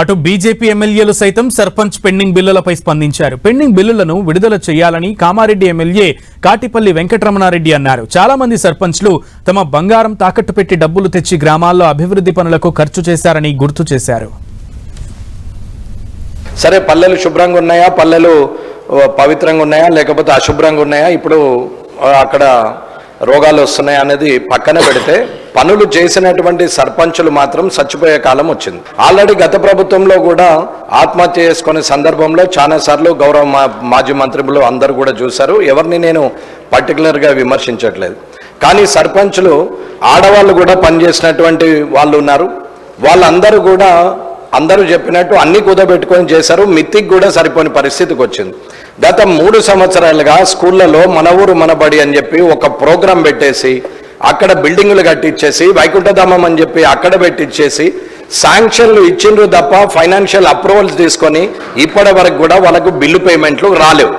అటు బీజేపీ ఎమ్మెల్యేలు సైతం సర్పంచ్ పెండింగ్ బిల్లులపై స్పందించారు. పెండింగ్ బిల్లులను విడుదల చేయాలని కామారెడ్డి ఎమ్మెల్యే కాటిపల్లి వెంకటరమణారెడ్డి అన్నారు. చాలా మంది సర్పంచ్లు తమ బంగారం తాకట్టు పెట్టి డబ్బులు తెచ్చి గ్రామాల్లో అభివృద్ధి పనులకు ఖర్చు చేశారని గుర్తు చేశారు. సరే పల్లెలు శుభ్రంగా ఉన్నాయా? పల్లెలు పవిత్రంగా ఉన్నాయా? లేకపోతే అశుభ్రంగా ఉన్నాయా? ఇప్పుడు అక్కడ రోగాలు వస్తున్నాయా అనేది పక్కన పెడితే పనులు చేసినటువంటి సర్పంచులు మాత్రం చచ్చిపోయే కాలం వచ్చింది. ఆల్రెడీ గత ప్రభుత్వంలో కూడా ఆత్మహత్య చేసుకునే సందర్భంలో చాలా సార్లు గౌరవ మా- మాజీ మంత్రులు అందరూ కూడా చూశారు. ఎవరిని నేను పర్టికులర్గా విమర్శించట్లేదు. కానీ సర్పంచులు ఆడవాళ్ళు కూడా పనిచేసినటువంటి వాళ్ళు ఉన్నారు. వాళ్ళందరూ కూడా అందరూ చెప్పినట్టు అన్ని కుదబెట్టుకొని చేశారు. మిత్తికి కూడా సరిపోని పరిస్థితికి వచ్చింది. గత మూడు సంవత్సరాలుగా స్కూళ్ళలో మన ఊరు మన బడి అని చెప్పి ఒక ప్రోగ్రాం పెట్టేసి అక్కడ బిల్డింగులు కట్టించేసి వైకుంఠధామం అని చెప్పి అక్కడ పెట్టించేసి శాంక్షన్లు ఇచ్చిండ్రు తప్ప ఫైనాన్షియల్ అప్రూవల్స్ తీసుకొని ఇప్పటి వరకు కూడా వాళ్ళకు బిల్లు పేమెంట్లు రాలేవు.